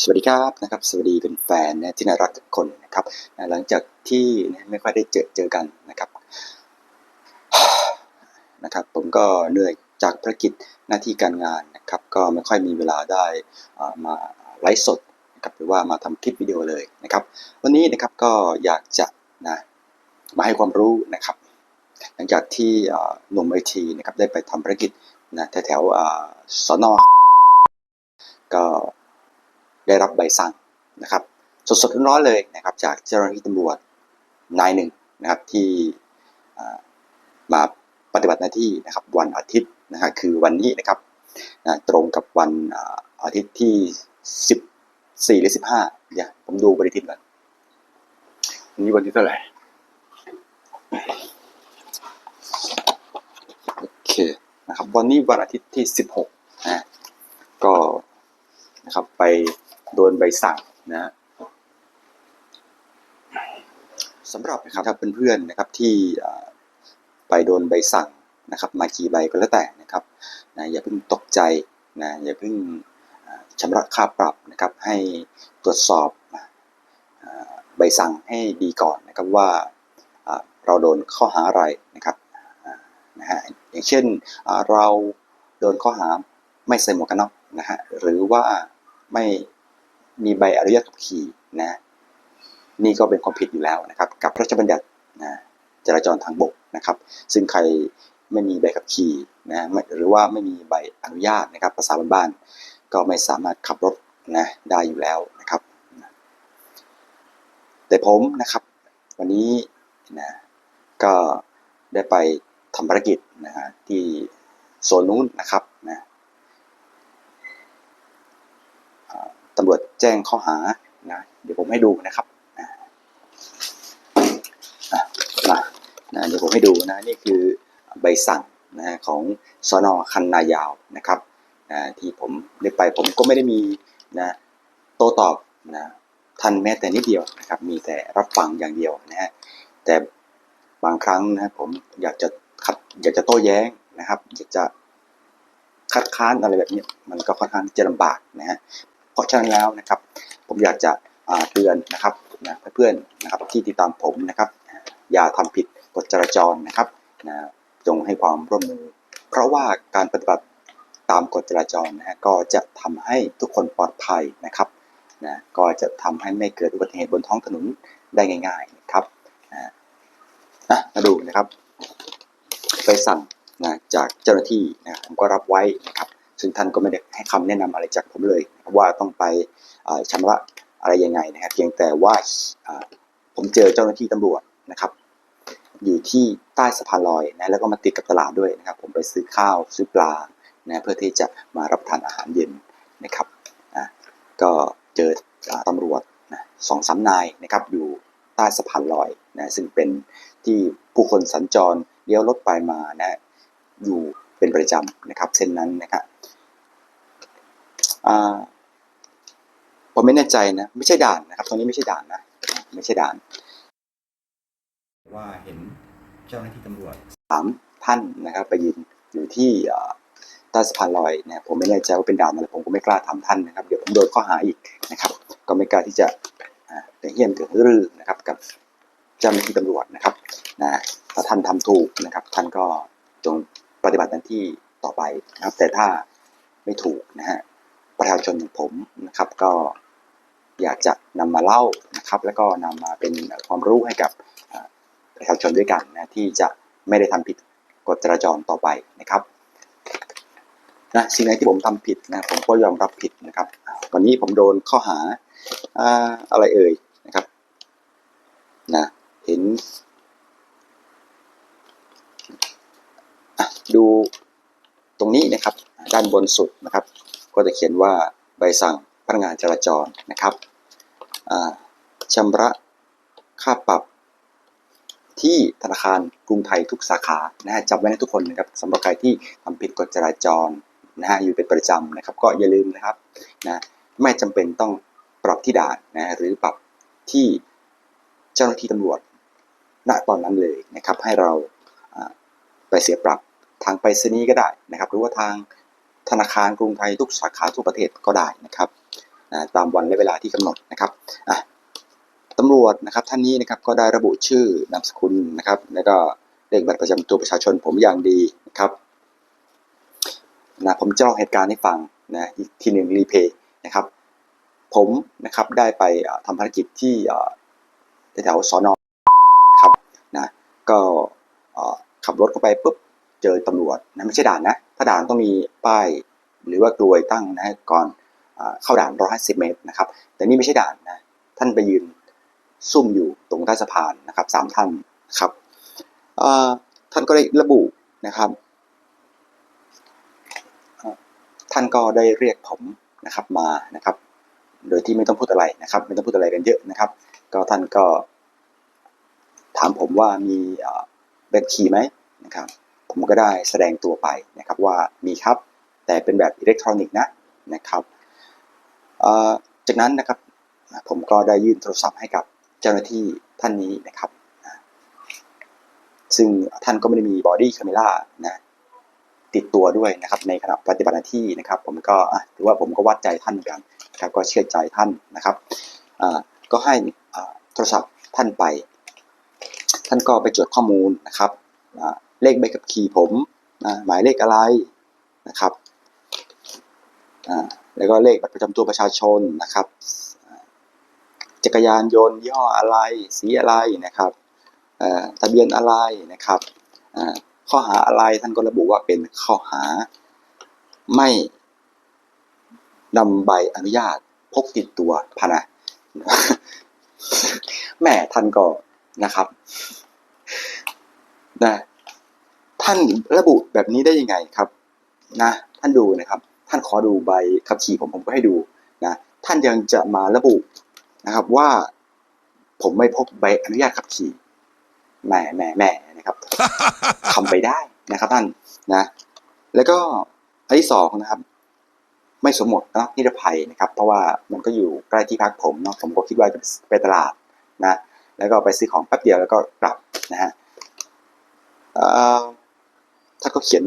สวัสดีครับนะครับ สวัสดีเป็นแฟนนะที่น่ารักทุกคนนะครับนะหลังจากที่นะไม่ค่อยได้เจอเจอกันนะครับนะครับ ผมก็เหนื่อยจากภารกิจหน้าที่การงานนะครับ ก็ไม่ค่อยมีเวลาได้มาไลฟ์สดนะครับหรือว่ามาทำคลิปวิดีโอเลยนะครับ วันนี้นะครับก็อยากจะนะมาให้ความรู้นะครับ หลังจากที่หนุ่มไอทีนะครับได้ไปทำภารกิจนะแถวๆอ่าสนก็ ได้รับใบสั่งนะครับสดๆร้อนๆเลยนะครับจากเจ้าหน้าที่ตำรวจนายหนึ่งนะครับที่อ่ามาปฏิบัติหน้าที่นะครับวันอาทิตย์นะฮะคือวันนี้นะครับนะตรงกับวันอ่าอาทิตย์ที่สิบสี่หรือสิบห้าเดี๋ยวผมดูปฏิทินก่อนวันนี้วันที่เท่าไหร่โอเคนะครับวันนี้วันอาทิตย์ที่สิบหกนะก็นะครับไป โดนใบสั่งนะสำหรับนะครับถ้าเพื่อนๆนะครับที่ไปโดนใบสั่งนะครับ มากี่ใบก็แล้วแต่นะครับนะอย่าเพิ่งตกใจนะอย่าเพิ่งชำระค่าปรับนะครับ ให้ตรวจสอบใบสั่งให้ดีก่อนนะครับว่าเราโดนข้อหาอะไรนะครับนะฮะอย่างเช่นเราโดนข้อหาไม่ใส่หมวกกันน็อกนะฮะหรือว่าไม่ มีใบอนุญาตขับขี่นะนี่ก็เป็นความผิดอยู่แล้วนะครับ กับพระราชบัญญัตินะจราจรทางบกนะครับ ซึ่งใครไม่มีใบขับขี่นะหรือว่าไม่มีใบอนุญาตนะครับภาษาบ้านๆก็ไม่สามารถขับรถนะได้อยู่แล้วนะครับ แต่ผมนะครับ วันนี้นะก็ได้ไปทำภารกิจนะฮะที่โซนนู้นนะครับนะอ่า ตำรวจแจ้งข้อหานะเดี๋ยวผมให้ดูนะครับมานะเดี๋ยวผมให้ดูนะนี่คือใบสั่งนะของสนคันนายาวนะครับนะที่ผมได้ไปผมก็ไม่ได้มีนะโต้ตอบนะท่านแม้แต่นิดเดียวนะครับ มีแต่รับฟังอย่างเดียวนะฮะแต่บางครั้งนะผมอยากจะขัดอยากจะโต้แย้งนะครับ อยากจะคัดค้านอะไรแบบนี้มันก็ค่อนข้างจะลำบากนะฮะ เพราะฉะนั้นแล้วนะครับ ผมอยากจะเตือนนะครับนะเพื่อนๆนะครับที่ติดตามผมนะครับ อย่าทำผิดกฎจราจรนะครับนะจงให้ความร่วมมือ เพราะว่าการปฏิบัติตามกฎจราจรนะฮะก็จะทำให้ทุกคนปลอดภัยนะครับนะก็จะทำให้ไม่เกิดอุบัติเหตุบนท้องถนนได้ง่ายๆนะครับนะอะมาดูนะครับ ไปสั่งนะจากเจ้าหน้าที่นะผมก็รับไว้นะครับ ซึ่งท่านก็ไม่ได้ให้คำแนะนำอะไรจากผมเลย ว่าต้องไปเอ่อชำระอะไรยังไงนะครับ เพียงแต่ว่าผมเจอเจ้าหน้าที่ตำรวจนะครับ อยู่ที่ใต้สะพานลอยนะแล้วก็มาติดกับตลาดด้วยนะครับ ผมไปซื้อข้าวซื้อปลานะเพื่อที่จะมารับทานอาหารเย็นนะครับนะก็เจอตำรวจนะสองสามนายนะครับอยู่ใต้สะพานลอยนะซึ่งเป็นที่ผู้คนสัญจรเลี้ยวรถไปมานะอยู่เป็นประจำนะครับเส้นนั้นนะครับ ผมไม่แน่ใจนะ ไม่ใช่ด่านนะครับ ตรงนี้ไม่ใช่ด่านนะ ไม่ใช่ด่าน ว่าเห็นเจ้าหน้าที่ตำรวจสามท่านนะครับ ไปยืนอยู่ที่เอ่อใต้สะพานลอยนะผมไม่แน่ใจว่าเป็นด่านอะไรผมก็ไม่กล้าทำท่านนะครับ เดี๋ยวผมโดนข้อหาอีกนะครับ ก็ไม่กล้าที่จะอ่าไปเยี่ยมเกิดรือนะครับ กับเจ้าหน้าที่ตำรวจนะครับนะถ้าท่านทำถูกนะครับ ท่านก็จงปฏิบัติหน้าที่ต่อไปนะครับ แต่ถ้าไม่ถูกนะฮะ ประชาชนอย่างผมนะครับ ก็อยากจะนำมาเล่านะครับ แล้วก็นำมาเป็นความรู้ให้กับประชาชนด้วยกันนะที่จะไม่ได้ทำผิดกฎจราจรต่อไปนะครับนะสิ่งไหนที่ผมทำผิดนะผมก็ยอมรับผิดนะครับ วันนี้ผมโดนข้อหาอ่าอะไรเอ่ยนะครับนะเห็นดูตรงนี้นะครับ ด้านบนสุดนะครับ ก็จะเขียนว่าใบสั่งพนักงานจราจรนะครับอ่าชำระค่าปรับที่ธนาคารกรุงไทยทุกสาขานะฮะจำไว้นะทุกคนนะครับสำหรับใครที่ทำผิดกฎจราจรนะฮะอยู่เป็นประจำนะครับ ก็อย่าลืมนะครับนะไม่จำเป็นต้องปรับที่ด่านนะหรือปรับที่เจ้าหน้าที่ตำรวจณตอนนั้นเลยนะครับ ให้เราอ่าไปเสียปรับทางไปรษณีย์ก็ได้นะครับ หรือว่าทาง ธนาคารกรุงไทยทุกสาขาทั่วประเทศก็ได้นะครับตามวันและเวลาที่กำหนดนะครับตำรวจนะครับท่านนี้นะครับก็ได้ระบุชื่อนามสกุลนะครับ แล้วก็เลขบัตรประจำตัวประชาชนผมอย่างดีนะครับนะผมจะเล่าเหตุการณ์ให้ฟังนะอีกทีหนึ่งรีเพย์นะครับ ผมนะครับได้ไปทำภารกิจที่แถวสอนอครับนะก็ขับรถเข้าไปปุ๊บ เจอตำรวจนะไม่ใช่ด่านนะ ถ้าด่านต้องมีป้ายหรือว่ากลวยตั้งนะก่อนเอ่อเข้าด่าน 150 เมตรนะครับ แต่นี่ไม่ใช่ด่านนะ ท่านไปยืนซุ่มอยู่ตรงใต้สะพานนะครับสามท่านครับท่านก็ได้ระบุนะครับ ท่านก็ได้เรียกผมนะครับมานะครับ โดยที่ไม่ต้องพูดอะไรนะครับ ไม่ต้องพูดอะไรกันเยอะนะครับ ก็ท่านก็ถามผมว่ามีเอ่อใบขับขี่ไหมนะครับ ผมก็ได้แสดงตัวไปนะครับว่ามีครับแต่เป็นแบบอิเล็กทรอนิกส์นะนะครับจากนั้นนะครับผมก็ได้ยื่นโทรศัพท์ให้กับเจ้าหน้าที่ท่านนี้นะครับ ซึ่งท่านก็ไม่ได้มีบอดี้คาเมล่านะติดตัวด้วยนะครับในขณะปฏิบัติหน้าที่นะครับ ผมก็ถือว่าผมก็วัดใจท่านเหมือนกันนะครับก็เชื่อใจท่านนะครับก็ให้โทรศัพท์ท่านไป ท่านก็ไปจดข้อมูลนะครับ เลขใบขับขี่ผมนะหมายเลขอะไรนะครับแล้วก็เลขบัตรประจำตัวประชาชนนะครับ จักรยานยนต์ยี่ห้ออะไรสีอะไรนะครับทะเบียนอะไรนะครับข้อหาอะไรท่านก็ระบุว่าเป็นข้อหาไม่นำใบอนุญาตพกติดตัวพะนะแม่ท่านก็นะครับนะ ท่านระบุแบบนี้ได้ยังไงครับนะท่านดูนะครับ ท่านขอดูใบขับขี่ผมผมก็ให้ดูนะท่านยังจะมาระบุนะครับว่า ผมไม่พบใบอนุญาตขับขี่แหม่แหม่แหม่นะครับทำไปได้นะครับ ท่านนะ แล้วก็อันที่สองนะครับ ไม่สวมหมวกกนน็อกนิรภัยนะครับ เพราะว่ามันก็อยู่ใกล้ที่พักผมเนาะผมก็คิดว่าจะไปตลาดนะ แล้วก็ไปซื้อของแป๊บเดียวแล้วก็กลับนะฮะ เขียน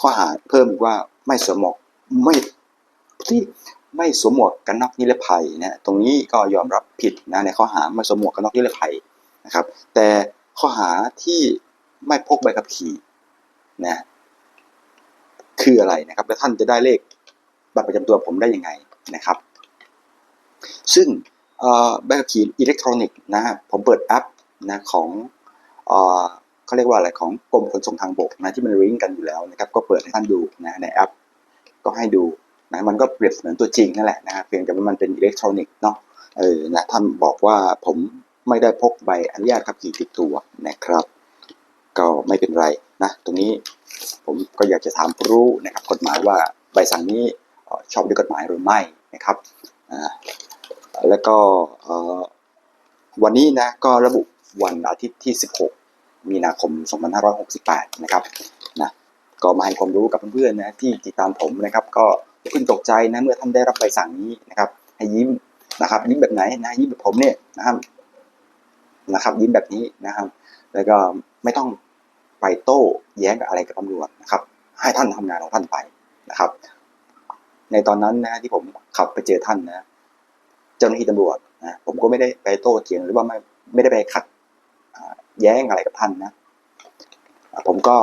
ข้อหาเพิ่มว่าไม่สวมหมวกไม่ที่ไม่สวมหมวกกันน็อกนิรภัยนะตรงนี้ก็ยอมรับผิดนะในข้อหาไม่สวมหมวกกันน็อกนิรภัยนะครับ แต่ข้อหาที่ไม่พกใบขับขี่นะคืออะไรนะครับ แล้วท่านจะได้เลขบัตรประจำตัวผมได้ยังไงนะครับ ซึ่งใบขับขี่อิเล็กทรอนิกส์นะฮะผมเปิดแอปนะของ เขาเรียกว่าอะไรของกรมขนส่งทางบกนะที่มันลิงกันอยู่แล้วนะครับก็เปิดให้ท่านดูนะในแอป ก็ให้ดูนะมันก็เปรียบเสมือนตัวจริงนั่นแหละนะฮะเพียงแต่ว่ามันเป็นอิเล็กทรอนิกส์เนาะเออนะท่านบอกว่าผมไม่ได้พกใบอนุญาตขับขี่ติดตัวนะครับ ก็ไม่เป็นไรนะตรงนี้ผมก็อยากจะถามผู้รู้นะครับกฎหมายว่าใบสั่งนี้ชอบด้วยกฎหมายหรือไม่นะครับอ่าแล้วก็วันนี้นะก็ระบุวันอาทิตย์ที่ 16 มีนาคม 2568 นะครับนะก็มาให้ความรู้กับเพื่อนๆนะที่ติดตามผมนะครับ ก็อย่าเพิ่งตกใจนะเมื่อท่านได้รับใบสั่งนี้นะครับ ให้ยิ้มนะครับยิ้มแบบไหนนะยิ้มแบบผมเนี่ยนะครับนะครับ ยิ้มแบบนี้นะครับ แล้วก็ไม่ต้องไปโต้แย้งกับอะไรกับตำรวจนะครับ ให้ท่านทำงานของท่านไปนะครับ ในตอนนั้นนะที่ผมขับไปเจอท่านนะ เจ้าหน้าที่ตำรวจนะผมก็ไม่ได้ไปโต้เถียงหรือว่าไม่ไม่ได้ไปขัด แย้งอะไรกับท่านนะผมก็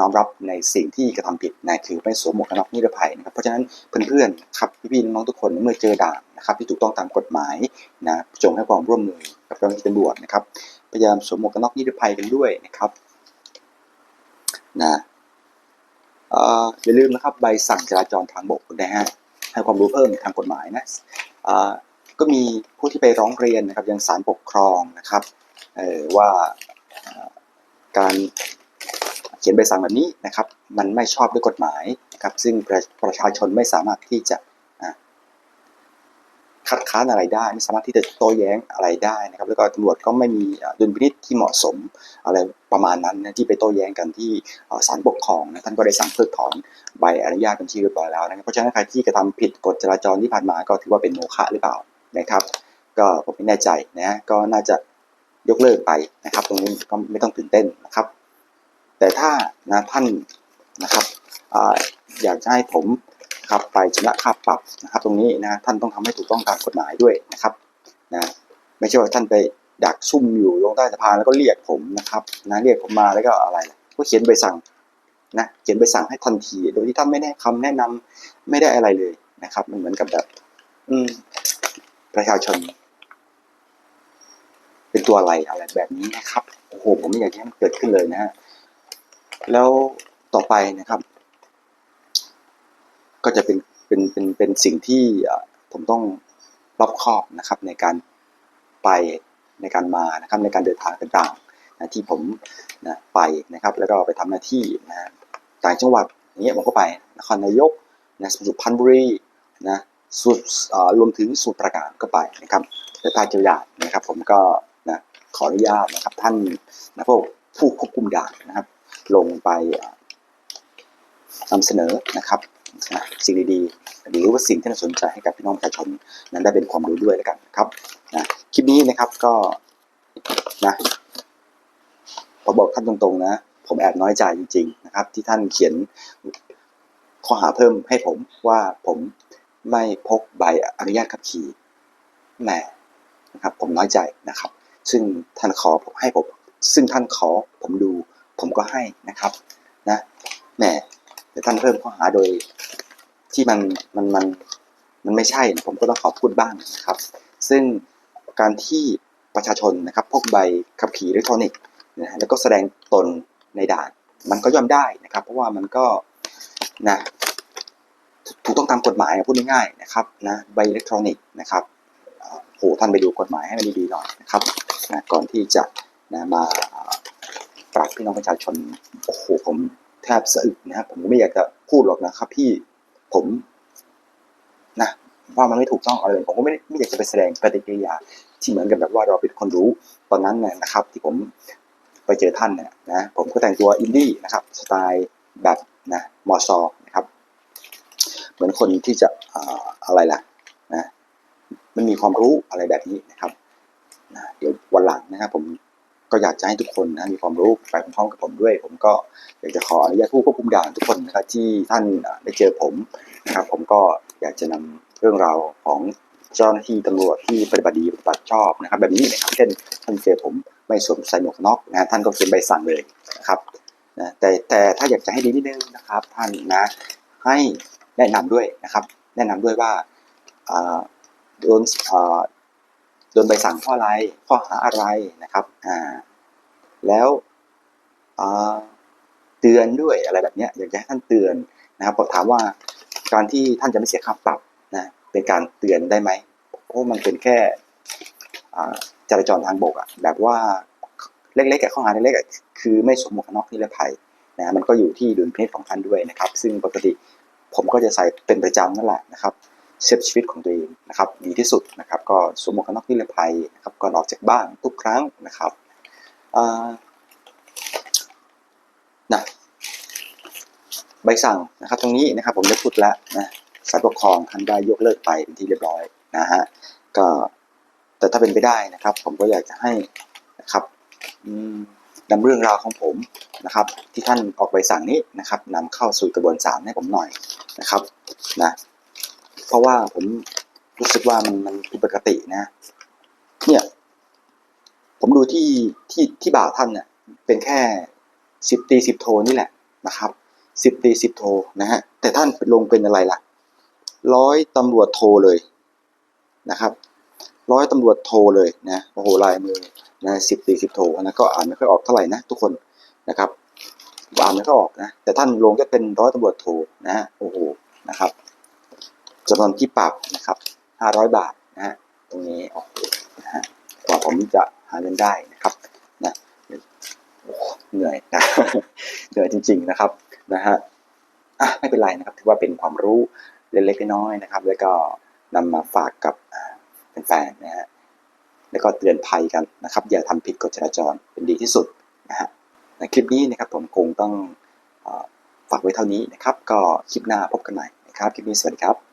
น้อมรับในสิ่งที่กระทำผิดนะคือไม่สวมหมวกกันน็อกนิรภัยนะครับเพราะฉะนั้นเพื่อนๆครับพี่ๆน้องๆทุกคนเมื่อเจอด่านนะครับ ที่ถูกต้องตามกฎหมายนะจงให้ความร่วมมือกับเจ้าหน้าที่ตำรวจนะครับพยายามสวมหมวกกันน็อกนิรภัยกันด้วยนะครับนะอย่าลืมนะครับใบสั่งจราจรทางบกนะฮะให้ความรู้เพิ่มทางกฎหมายนะก็มีผู้ที่ไปร้องเรียนนะครับยังศาลปกครองนะครับ ว่าการเขียนใบสั่งแบบนี้นะครับ มันไม่ชอบด้วยกฎหมายนะครับ ซึ่งประประชาชนไม่สามารถที่จะคัดค้านอะไรได้ ไม่สามารถที่จะโต้แย้งอะไรได้นะครับ แล้วก็ตำรวจก็ไม่มีดุลพินิจที่เหมาะสมอะไรประมาณนั้นนะที่ไปโต้แย้งกันที่ศาลปกครองนะท่านก็ได้สั่งเพิกถอนใบอนุญาตบัญชีเรียบร้อยแล้วนะครับเพราะฉะนั้นใครที่กระทำผิดกฎจราจรที่ผ่านมาก็ถือว่าเป็นโมฆะหรือเปล่านะครับ ก็ผมไม่แน่ใจนะก็น่าจะ ยกเลิกไปนะครับ ตรงนี้ก็ไม่ต้องตื่นเต้นนะครับ แต่ถ้านะท่านนะครับออยากจะให้ผมครับไปชำระค่าปรับนะครับ ตรงนี้นะท่านต้องทำให้ถูกต้องตามกฎหมายด้วยนะครับนะไม่ใช่ว่าท่านไปดักซุ่มอยู่ตรงใต้สะพานแล้วก็เรียกผมนะครับนะเรียกผมมาแล้วก็อะไรก็เขียนใบสั่งนะเขียนใบสั่งให้ทันที โดยที่ท่านไม่ได้คำแนะนำไม่ได้อะไรเลยนะครับ มันเหมือนกับแบบ อืมประชาชน เป็นตัวอะไรอะไรแบบนี้นะครับโอ้โหผมไม่อยากให้มันเกิดขึ้นเลยนะฮะแล้วต่อไปนะครับ ก็จะเป็นเป็นเป็นเป็นสิ่งที่ผมต้องรอบคอบนะครับ ในการไปในการมานะครับ ในการเดินทางต่างๆนะที่ผมนะไปนะครับ แล้วก็ไปทำหน้าที่นะต่างจังหวัดอย่างเงี้ยผมก็ไปนครนายกนะสุพรรณบุรีนะสุดรวมถึงสมุทรปราการก็ไปนะครับและใต้เจียวยานะครับ ผมก็ ขออนุญาตนะครับ ท่านนะพวกผู้ควบคุมด่านนะครับ ลงไปนำเสนอนะครับสิ่งดีๆหรือว่าสิ่งที่น่าสนใจให้กับพี่น้องประชาชนนั้นได้เป็นความรู้ด้วยแล้วกันนะครับนะคลิปนี้นะครับก็นะผมบอกท่านตรงๆนะ ผมแอบน้อยใจจริง ๆ นะครับ ที่ท่านเขียนข้อหาเพิ่มให้ผมว่าผมไม่พกใบอนุญาตขับขี่แหมนะครับ ผมน้อยใจนะครับ ซึ่งท่านขอผมให้ผม ซึ่งท่านขอผมดู ผมก็ให้นะครับ นะแหมแต่ท่านเพิ่มข้อหาโดยที่มันมันมันมันไม่ใช่ผมก็ต้องขอพูดบ้างนะครับ ซึ่งการที่ประชาชนนะครับพกใบขับขี่อิเล็กทรอนิกส์นะแล้วก็แสดงตนในด่าน มันก็ย่อมได้นะครับ เพราะว่ามันก็นะถูกต้องตามกฎหมายพูดง่ายๆนะครับนะใบอิเล็กทรอนิกส์นะครับ โหท่านไปดูกฎหมายให้มันดีๆหน่อยนะครับนะก่อนที่จะนะมาปรับพี่น้องประชาชนโอ้โหผมแทบสะอึกนะครับผมไม่อยากจะพูดหรอกนะครับพี่ผมนะว่ามันไม่ถูกต้องอะไรเลยผมก็ไม่ไม่อยากจะไปแสดงปฏิกิริยาที่เหมือนกับแบบว่าเราเป็นคนรู้ตอนนั้นนะครับ ที่ผมไปเจอท่านเนี่ยนะผมก็แต่งตัวอินดี้นะครับสไตล์แบบนะมอซอนะครับ เหมือนคนที่จะอะไรล่ะ มันมีความรู้อะไรแบบนี้นะครับเดี๋ยววันหลังนะครับ ผมก็อยากจะให้ทุกคนนะมีความรู้ไปพร้อมกับผมด้วย ผมก็อยากจะขออนุญาตผู้ควบคุมด่านทุกคนนะครับที่ท่านได้เจอผมนะครับ ผมก็อยากจะนำเรื่องราวของเจ้าหน้าที่ตำรวจที่ปฏิบัติดีปฏิบัติชอบนะครับ แบบนี้นะครับเช่นท่านเจอผมไม่สวมใส่หมวกน็อกนะท่านก็เขียนใบสั่งเลยนะครับนะแต่แต่ถ้าอยากจะให้ดีนิดนึงนะครับ ท่านนะให้แนะนำด้วยนะครับ แนะนำด้วยว่าอ่า โดนโดนใบสั่งข้ออะไร ข้อหาอะไรนะครับอ่าแล้วเตือนด้วยอะไรแบบนี้อยากจะให้ท่านเตือนนะครับผมถามว่าการที่ท่านจะไม่เสียค่าปรับนะเป็นการเตือนได้ไหมเพราะมันเป็นแค่จราจรทางบกอะแบบว่าเล็กๆกับข้อหาเล็กๆคือไม่สวมหมวกกันน็อกนิรภัยนะมันก็อยู่ที่ดุลพินิจของท่านด้วยนะครับ ซึ่งปกติผมก็จะใส่เป็นประจำนั่นแหละนะครับ เซฟชีวิตของตัวเองนะครับดีที่สุดนะครับก็สวมหมวกกันน็อกนิรภัยนะครับก่อนออกจากบ้านทุกครั้งนะครับนะใบสั่งนะครับตรงนี้นะครับผมได้พูดแล้วนะสายปกครองท่านได้ยกเลิกไปเป็นที่เรียบร้อยนะฮะก็แต่ถ้าเป็นไปได้นะครับ ผมก็อยากจะให้นะครับนำเรื่องราวของผมนะครับ ที่ท่านออกใบสั่งนี้นะครับนำเข้าสู่กระบวนการให้ผมหน่อยนะครับนะ เพราะว่าผมรู้สึกว่ามันมันผิดปกตินะ เนี่ย ผมดูที่ที่ที่บ่าวท่านเนี่ยเป็นแค่สิบตีสิบโทนี่แหละนะครับสิบตีสิบโทนะฮะแต่ท่านลงเป็นอะไรล่ะร้อยตำรวจโทเลยนะครับร้อยตำรวจโทเลยนะโอ้โหลายมือนะสิบตีสิบโทนะก็อ่านไม่ค่อยออกเท่าไหร่นะทุกคนนะครับอ่านไม่ค่อยออกนะแต่ท่านลงจะเป็นร้อยตำรวจโทนะฮะโอ้โหนะครับ จำนวนที่ปรับนะครับห้าร้อยบาทนะฮะตรงนี้โอ้โหนะฮะกว่าผมจะหาเงินได้นะครับนะเหนื่อยนะเหนื่อยจริง ๆนะครับนะฮะอะไม่เป็นไรนะครับถือว่าเป็นความรู้เล็กๆน้อยๆนะครับ แล้วก็นำมาฝากกับแฟนๆนะฮะแล้วก็เตือนภัยกันนะครับ อย่าทำผิดกฎจราจรเป็นดีที่สุดนะฮะในคลิปนี้นะครับผมคงต้องฝากไว้เท่านี้นะครับ ก็คลิปหน้าพบกันใหม่นะครับ คลิปนี้สวัสดีครับ